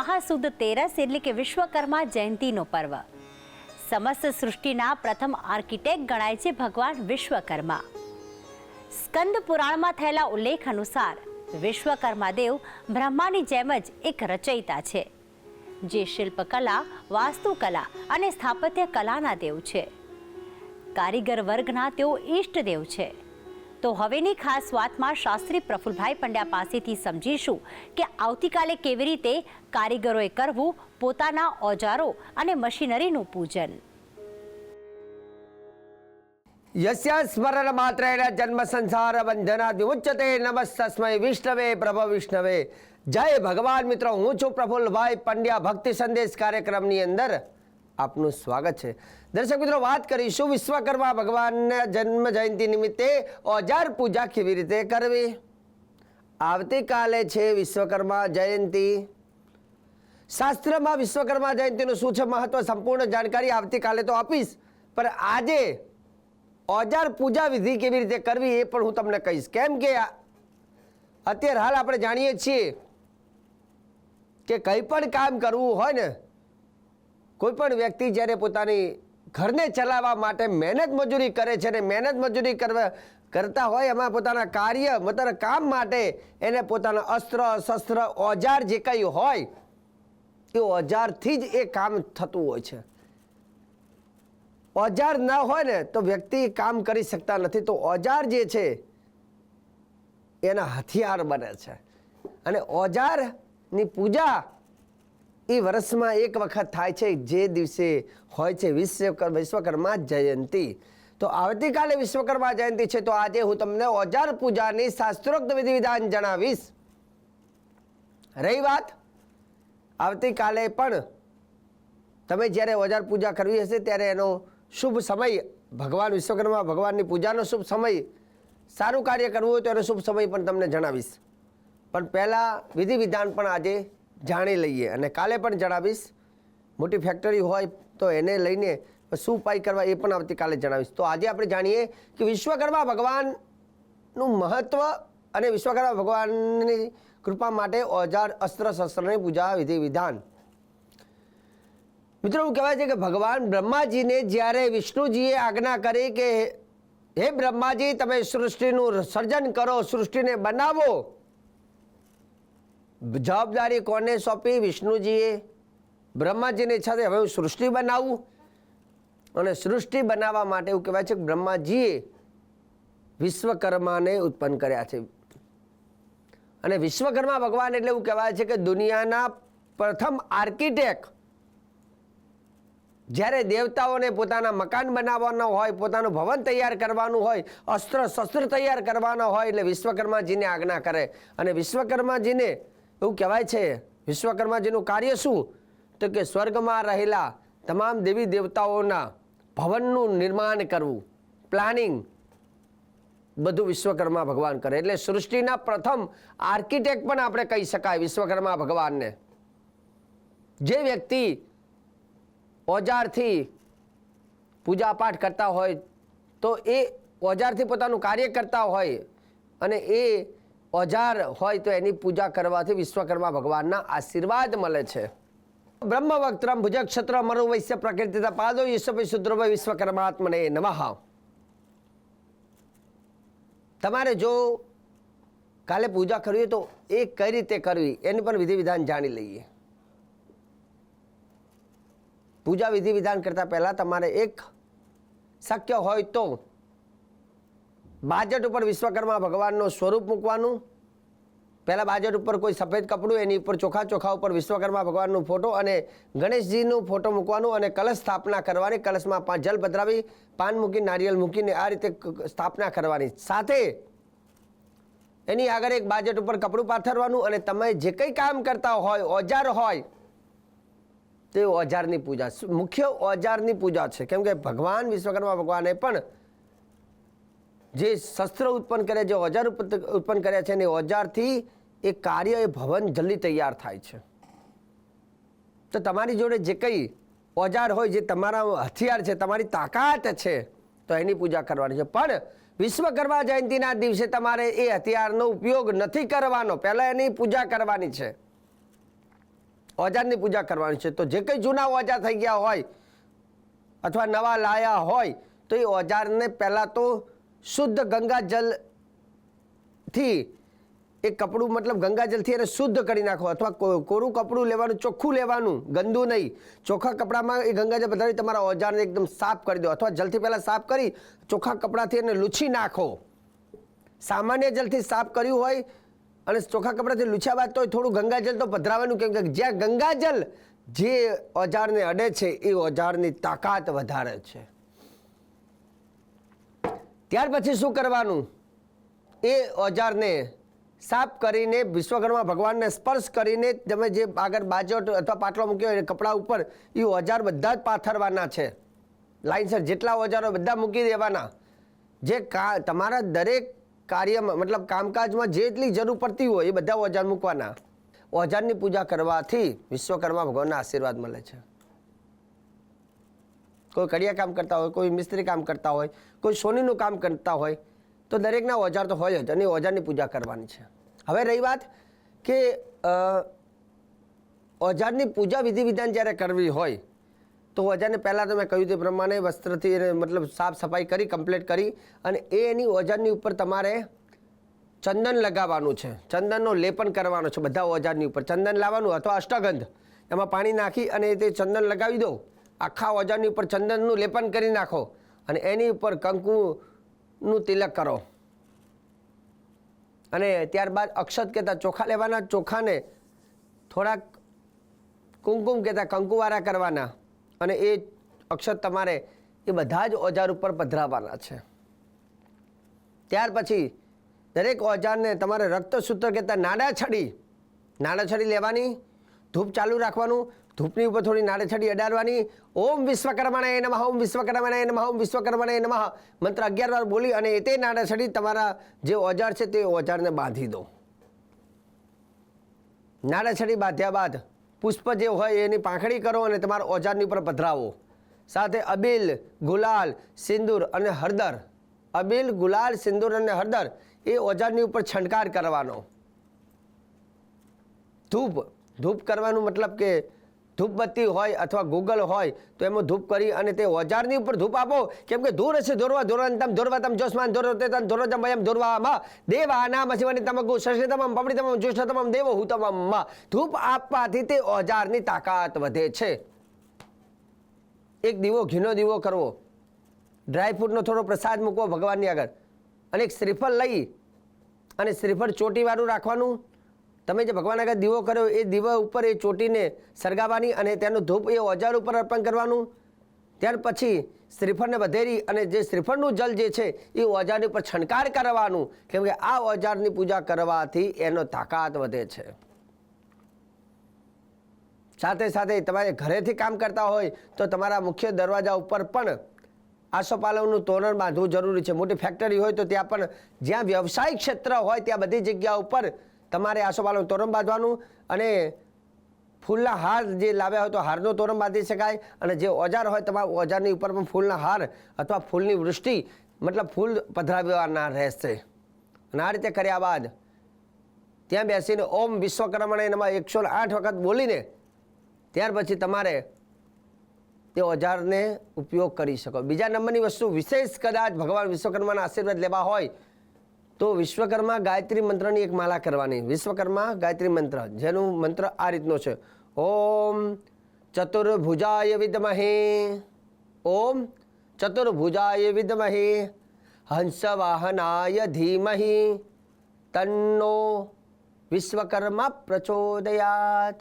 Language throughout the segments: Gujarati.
મહાસુદ તેરસ એટલે કે વિશ્વકર્મા જયંતિનો પર્વ. સમસ્ત સૃષ્ટિના પ્રથમ આર્કિટેક્ટ ગણાય છે ભગવાન વિશ્વકર્મા. સ્કંદ પુરાણમાં થયેલા ઉલ્લેખ અનુસાર, વિશ્વકર્મા દેવ બ્રહ્માની જેમ જ એક રચયિતા છે, જે શિલ્પકલા, વાસ્તુકલા અને સ્થાપત્ય કલાના દેવ છે. કારીગર વર્ગના તેઓ ઈષ્ટદેવ છે. તો હવેની ખાસ વાતમાં શાસ્ત્રી પ્રફુલભાઈ પંડ્યા પાસેથી સમજીશું કે આવતીકાલે કેવી રીતે કારીગરોએ કરવું, પોતાના ઓજારો અને મશીનરીનું પૂજન. યસ્ય સ્મરણ માત્રેણ જન્મ સંસાર બંધના વિમુચ્યતે નમસ્તસ્મય વિષ્ણવે પ્રભ વિષ્ણવે. જય ભગવાન મિત્રો, હું છું પ્રફુલભાઈ પંડ્યા ભક્તિ સંદેશ કાર્યક્રમની અંદર આપનું સ્વાગત છે. દર્શક મિત્રો, વાત કરીશું વિશ્વકર્મા ભગવાનના જન્મ જયંતિ નિમિત્તે ઓજાર પૂજા કેવી રીતે કરવી? આવતીકાલે છે વિશ્વકર્મા જયંતિ. શાસ્ત્રમાં વિશ્વકર્મા જયંતિનું શું છે મહત્વ સંપૂર્ણ જાણકારી આવતીકાલે તો આપીશ. પણ આજે ઓજાર પૂજા વિધિ કેવી રીતે કરવી એ પણ હું તમને કહીશ. કેમ કે અત્યારે હાલ આપણે જાણીએ છીએ કે કંઈ પણ કામ કરવું હોય ને કોઈ પણ વ્યક્તિ જ્યારે પોતાની ઘરને ચલાવવા માટે મહેનત મજૂરી કરે છે ને મહેનત મજૂરી કરવા કરતા હોય, એમાં પોતાના કાર્ય, મતલબ કામ માટે એને પોતાના અસ્ત્ર, શસ્ત્ર, ઓજાર જે કંઈ હોય, એ ઓજારથી જ એ કામ થતું હોય છે. ઓજાર ન હોય ને તો વ્યક્તિ કામ કરી શકતા નથી. તો ઓજાર જે છે, એના હથિયાર બને છે. અને ઓજારની પૂજા એ વર્ષમાં એક વખત થાય છે, જે દિવસે હોય છે વિશ્વ વિશ્વકર્મા જયંતિ. તો આવતીકાલે વિશ્વકર્મા જયંતિ છે, તો આજે હું તમને ઓજાર પૂજાની શાસ્ત્રોક્ત વિધિ વિધાન જણાવીશ. રહી વાત? આવતીકાલે પણ તમે જ્યારે ઓજાર પૂજા કરવી હશે, ત્યારે એનો શુભ સમય, ભગવાન વિશ્વકર્મા ભગવાનની પૂજાનો શુભ સમય, સારું કાર્ય કરવું હોય તો એનો શુભ સમય પણ તમને જણાવીશ. પણ પહેલાં વિધિ વિધાન પણ આજે જાણી લઈએ. અને કાલે પણ જણાવીશ, મોટી ફેક્ટરી હોય તો એને લઈને શું ઉપાય કરવા એ પણ આવતીકાલે જણાવીશ. તો આજે આપણે જાણીએ કે વિશ્વકર્મા ભગવાનનું મહત્ત્વ અને વિશ્વકર્મા ભગવાનની કૃપા માટે ઓજાર અસ્ત્ર શસ્ત્રની પૂજા વિધિ વિધાન. મિત્રો, એવું કહેવાય છે કે ભગવાન બ્રહ્માજીને જ્યારે વિષ્ણુજીએ આજ્ઞા કરી કે હે બ્રહ્માજી, તમે સૃષ્ટિનું સર્જન કરો, સૃષ્ટિને બનાવો જવાબદારી કોને સોંપી? વિષ્ણુજીએ બ્રહ્માજીની ઈચ્છા થઈ હવે હું સૃષ્ટિ બનાવું? અને સૃષ્ટિ બનાવવા માટે એવું કહેવાય છે કે બ્રહ્માજીએ વિશ્વકર્માને ઉત્પન્ન કર્યા છે. અને વિશ્વકર્મા ભગવાન એટલે એવું કહેવાય છે કે દુનિયાના પ્રથમ આર્કિટેક્ટ. જ્યારે દેવતાઓને પોતાના મકાન બનાવવાના હોય, પોતાનું ભવન તૈયાર કરવાનું હોય અસ્ત્ર શસ્ત્ર તૈયાર કરવાના હોય, એટલે વિશ્વકર્માજીને આજ્ઞા કરે. અને વિશ્વકર્માજીને એવું કહેવાય છે, વિશ્વકર્માજીનું કાર્ય શું? તો કે સ્વર્ગમાં રહેલા તમામ દેવી દેવતાઓના ભવનનું નિર્માણ કરવું, પ્લાનિંગ બધું વિશ્વકર્મા ભગવાન કરે. એટલે સૃષ્ટિના પ્રથમ આર્કિટેક્ટ પણ આપણે કહી શકાય વિશ્વકર્મા ભગવાનને. જે વ્યક્તિ ઓજારથી પૂજાપાઠ કરતા હોય, તો એ ઓજારથી પોતાનું કાર્ય કરતા હોય અને એ ઓજાર હોય તો એની પૂજા કરવાથી વિશ્વકર્મા ભગવાનના આશીર્વાદ મળે છે. બ્રહ્મવક્ત્રમ ભુજક્ષત્ર મરુ વૈશ્ય પ્રકૃતિ પાદો ઈશ્વર શુદ્રભ વિશ્વકર્માત્મને નમઃ. તમારે જો કાલે પૂજા કરવી તો એ કઈ રીતે કરવી એની પણ વિધિ વિધાન જાણી લઈએ. પૂજા વિધિ વિધાન કરતાં પહેલાં તમારે એક શક્ય હોય તો બાજટ ઉપર વિશ્વકર્મા ભગવાનનું સ્વરૂપ મૂકવાનું પહેલાં બાજટ ઉપર કોઈ સફેદ કપડું, એની ઉપર ચોખા ચોખા ઉપર વિશ્વકર્મા ભગવાનનો ફોટો અને ગણેશજીનું ફોટો મૂકવાનું અને કલશ સ્થાપના કરવાની, કલશમાં જલ પધરાવી, પાન મૂકી નારિયેલ મૂકીને આ રીતે સ્થાપના કરવાની. સાથે એની આગળ એક બાજટ ઉપર કપડું પાથરવાનું અને તમે જે કંઈ કામ કરતા હોય, ઓજાર હોય, તે ઓજારની પૂજા. મુખ્ય ઓજારની પૂજા છે. કેમ કે ભગવાન વિશ્વકર્મા ભગવાને પણ જે શસ્ત્ર ઉત્પન્ન કરે, જે ઓજાર ઉત્પન્ન કર્યા છે એ ઓજારથી એ કાર્ય, એ ભવન જલ્દી તૈયાર થાય છે. તો તમારી જોડે જે કંઈ ઓજાર હોય, જે તમારા હથિયાર છે, તમારી તાકાત છે, તો એની પૂજા કરવાની છે. પણ વિશ્વકર્મા જયંતિના દિવસે તમારે એ હથિયારનો ઉપયોગ નથી કરવાનો. પહેલાં એની પૂજા કરવાની છે. ઓજારની પૂજા કરવાની છે. તો જે કંઈ જૂના ઓજાર થઈ ગયા હોય, અથવા નવા લાયા હોય, તો એ ઓજારને પહેલાં તો શુદ્ધ ગંગા જલથી એ કપડું મતલબ ગંગાજલથી એને શુદ્ધ કરી નાખો. અથવા કોરું કપડું લેવાનું, ચોખ્ખું લેવાનું, ગંદુ નહીં. ચોખ્ખા કપડામાં એ ગંગાજળ પધારી તમારા ઓજારને એકદમ સાફ કરી દો. અથવા જલથી પહેલાં સાફ કરી, ચોખ્ખા કપડાથી એને લૂછી નાખો. સામાન્ય જલથી સાફ કર્યું હોય અને ચોખ્ખા કપડાથી લૂછ્યા બાદ તો થોડું ગંગાજલ તો પધરાવાનું, કેમ કે જ્યાં ગંગાજલ જે ઓજારને અડે છે, એ ઓજારની તાકાત વધારે છે. ત્યાર પછી શું કરવાનું? એ ઓજારને સાફ કરીને વિશ્વકર્મા ભગવાનને સ્પર્શ કરીને તમે જે આગળ બાજોટ અથવા પાટલો મૂક્યો હોય કપડા ઉપર એ ઓજાર બધા જ પાથરવાના છે. લાઈનસર જેટલા ઓજારો બધા મૂકી દેવાના. જે કા તમારા દરેક કાર્યમાં, મતલબ કામકાજમાં જેટલી જરૂર પડતી હોય એ બધા ઓજાર મૂકવાના. ઓજારની પૂજા કરવાથી વિશ્વકર્મા ભગવાનના આશીર્વાદ મળે છે. કોઈ કડિયા કામ કરતા હોય, કોઈ મિસ્ત્રી કામ કરતા હોય, કોઈ સોનીનું કામ કરતા હોય તો દરેકના ઓજાર તો હોય જ અને ઓજારની પૂજા કરવાની છે. હવે રહી વાત કે ઓજારની પૂજા વિધિ વિધાન જ્યારે કરવી હોય, તો ઓજારને પહેલાં તો મેં કહ્યું તે પ્રમાણે વસ્ત્રથી મતલબ સાફ સફાઈ કરી કમ્પ્લીટ કરી અને એ એની ઓજારની ઉપર તમારે ચંદન લગાવવાનું છે. ચંદનનો લેપન કરવાનો છે બધા ઓજારની ઉપર. ચંદન લાવવાનું અથવા અષ્ટગંધ, એમાં પાણી નાખી અને તે ચંદન લગાવી દો. આખા ઓજારની ઉપર ચંદનનું લેપન કરી નાખો અને એની ઉપર કંકુનું તિલક કરો. અને ત્યારબાદ અક્ષત કહેતા ચોખા લેવાના, ચોખાને થોડાક કુમકુમ કહેતા કંકુવાળા કરવાના અને એ અક્ષત તમારે એ બધા જ ઓજાર ઉપર પધરાવવાના છે. ત્યાર પછી દરેક ઓજારને તમારે રક્તસૂત્ર કહેતા નાડા છડી નાડા છડી લેવાની, ધૂપ ચાલુ રાખવાનું ધૂપની ઉપર થોડી નાળેછડી અડાડવાની. ઓમ વિશ્વકર્માને નમઃ, ઓમ વિશ્વકર્માને નમઃ, ઓમ વિશ્વકર્માને નમઃ. મંત્ર અગિયાર વાર બોલી અને એ તે નાળેછડી તમારા જે ઓજાર છે તે ઓજારને બાંધી દો. નાળેછડી બાંધ્યા બાદ પુષ્પ જે હોય એની પાંખડી કરો અને તમારા ઓજારની ઉપર પધરાવો. સાથે અબીલ, ગુલાલ, સિંદૂર અને હળદર. અબીલ, ગુલાલ, સિંદૂર અને હળદર એ ઓજારની ઉપર છંટકાર કરવાનો. ધૂપ. ધૂપ કરવાનું મતલબ કે ધૂપબત્તી હોય અથવા ગૂગલ હોય, તો એમાં ધૂપ કરી અને તે ઓજારની ઉપર ધૂપ આપો. કેમ કે ધૂર છે ધોરવા જોશમાં ધોરો તેમ ધોરો તમ વયમ ધોરવામાં દેવા, નામ શિવાની તમગુ શશિતમમ તમામ દેવો હું તમામમાં. ધૂપ આપવાથી તે ઓજારની તાકાત વધે છે. એક દીવો, ઘીનો દીવો કરવો. ડ્રાયફ્રૂટનો થોડો પ્રસાદ મૂકવો ભગવાનની આગળ. અને એક શ્રીફળ લઈ અને શ્રીફળ ચોટીવાળું રાખવાનું. તમે જે ભગવાન આગળ દીવો કર્યો, એ દીવા ઉપર એ ચોટીને સળગાવવાની અને તેનું ધૂપ એ ઓજાર ઉપર અર્પણ કરવાનું? ત્યાર પછી શ્રીફળને વધેરી અને જે શ્રીફળનું જલ જે છે, એ ઓજારની ઉપર છંટકાર કરવાનું. કેમ કે આ ઓજારની પૂજા કરવાથી એનો તાકાત વધે છે. સાથે સાથે તમારે ઘરેથી કામ કરતા હોય, તો તમારા મુખ્ય દરવાજા ઉપર પણ આસોપાલવનું તોરણ બાંધવું જરૂરી છે. મોટી ફેક્ટરી હોય તો ત્યાં પણ જ્યાં વ્યવસાયિક ક્ષેત્ર હોય, ત્યાં બધી જગ્યા ઉપર તમારે આસોપાલવનું તોરણ બાંધવાનું અને ફૂલના હાર જે લાવ્યા હોય તો હારનો તોરણ બાંધી શકાય અને જે ઓજાર હોય તમારા ઓજારની ઉપર પણ ફૂલના હાર અથવા ફૂલની વૃષ્ટિ મતલબ ફૂલ પધરાવવાના રહેશે. અને આ રીતે કર્યા બાદ ત્યાં બેસીને ઓમ વિશ્વકર્મણે એમાં એકસો આઠ વખત બોલીને ત્યાર પછી તમારે તે ઓજારને ઉપયોગ કરી શકો. બીજા નંબરની વસ્તુ વિશેષ કદાચ ભગવાન વિશ્વકર્માના આશીર્વાદ લેવા હોય તો વિશ્વકર્મા ગાયત્રી મંત્રની એક માલા કરવાની. વિશ્વકર્મા ગાયત્રી મંત્ર. જેનું મંત્ર આ રીતનો છે. ઓમ ચતુર્ભુજાય વિદમહે. ઓમ ચતુર્ભુજાય વિદમહે. હંસવાહનાય ધીમહિ. તન્નો વિશ્વકર્મા પ્રચોદયાત.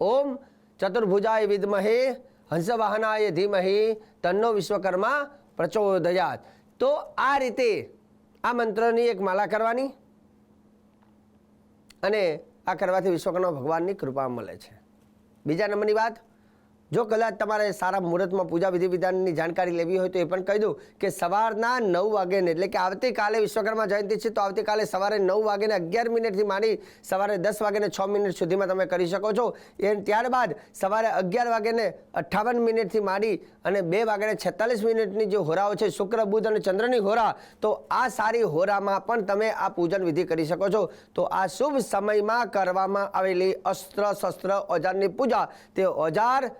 ઓમ ચતુર્ભુજાય વિદમહે. હંસવાહનાય ધીમહિ. તન્નો વિશ્વકર્મા પ્રચોદયાત. તો આ રીતે આ મંત્રની એક માલા કરવાની અને આ કરવાથી વિશ્વકર્મા ભગવાનની કૃપા મળે છે. બીજા નંબરની વાત? જો કદાચ તમારે સારા મુહૂર્તમાં પૂજા વિધિ વિધાનની જાણકારી લેવી હોય તો એ પણ કહી દઉં કે સવારના નવ વાગ્યાને, એટલે કે આવતીકાલે વિશ્વકર્મા જયંતિ છે, તો આવતીકાલે સવારે નવ વાગ્યાને અગિયાર મિનિટથી માંડી સવારે દસ વાગ્યાને છ મિનિટ સુધીમાં તમે કરી શકો છો. એ ત્યારબાદ સવારે અગિયાર વાગ્યાને અઠ્ઠાવન મિનિટથી માંડી અને બે વાગ્યાને છેતાલીસ મિનિટની જે હોરાઓ છે, શુક્ર, બુધ અને ચંદ્રની હોરા, તો આ સારી હોરામાં પણ તમે આ પૂજન વિધિ કરી શકો છો. તો આ શુભ સમયમાં કરવામાં આવેલી અસ્ત્ર શસ્ત્ર, ઓજારની પૂજા, તે ઓજાર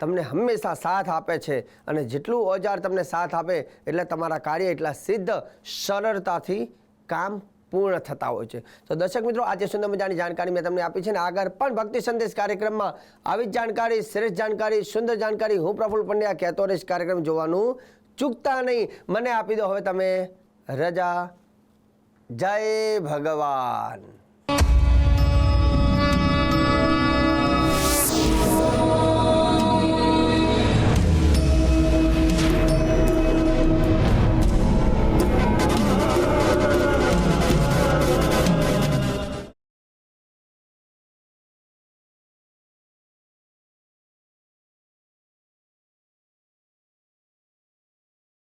તમને હંમેશા સાથ આપે છે અને જેટલું ઓજાર તમને સાથ આપે એટલે તમારા કાર્ય એટલા સિદ્ધ સરળતાથી કામ પૂર્ણ થતા હોય છે. તો દર્શક મિત્રો, આજે સુંદર મજાની જાણકારી મેં તમને આપી છે ને આગળ પણ ભક્તિ સંદેશ કાર્યક્રમમાં આવી જ જાણકારી, શ્રેષ્ઠ જાણકારી, સુંદર જાણકારી હું પ્રફુલ પંડ્યા કહેતો રહીશ કાર્યક્રમ જોવાનું ચૂકતા નહીં. મને આપી દો હવે તમે રજા. જય ભગવાન.